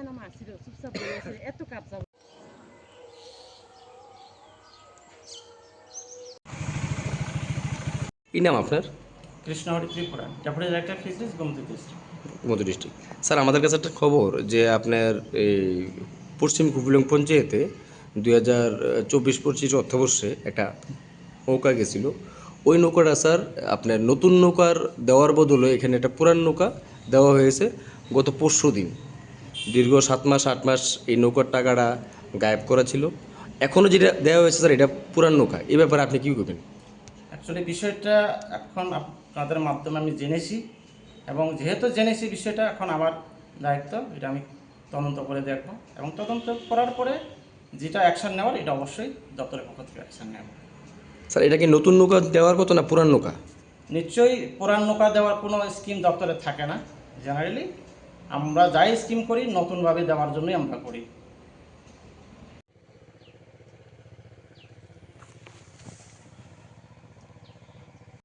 এনা মারছিল চুপচাপ এত কাপ যাব। কি নাম আপনার? কৃষ্ণহরি ত্রিপুরা গোমতী ডিস্ট্রিক্ট স্যার আমাদের কাছে একটা খবর যে আপনার এই পশ্চিম কুপিলং পঞ্চায়েতে দুই হাজার চব্বিশ পঁচিশ অর্থবর্ষে একটা নৌকা গেছিল। ওই নৌকাটা স্যার আপনার নতুন নৌকার দেওয়ার বদলে এখানে একটা পুরান নৌকা দেওয়া হয়েছে গত পরশু দিন দীর্ঘ সাত মাস আট মাস এই নৌকার টাকাটা গায়েব করা ছিল এখনও যেটা দেওয়া হয়েছে স্যার এটা পুরান নৌকা। এ ব্যাপারে আপনি কী করবেন? অ্যাকচুয়ালি বিষয়টা এখন আপনাদের মাধ্যমে আমি জেনেছি এবং যেহেতু জেনেছি বিষয়টা এখন আমার দায়িত্ব এটা আমি তদন্ত করে দেখব এবং তদন্ত করার পরে যেটা অ্যাকশান নেওয়ার এটা অবশ্যই দপ্তরের পক্ষ থেকে অ্যাকশান নেব। স্যার এটা কি নতুন নৌকা দেওয়ার কথা না পুরান নৌকা? নিশ্চয়ই পুরান নৌকা দেওয়ার কোনো স্কিম দপ্তরে থাকে না। জেনারেলি আমরা যাই স্কিম করি নতুনভাবে দেওয়ার জন্যই আমরা করি।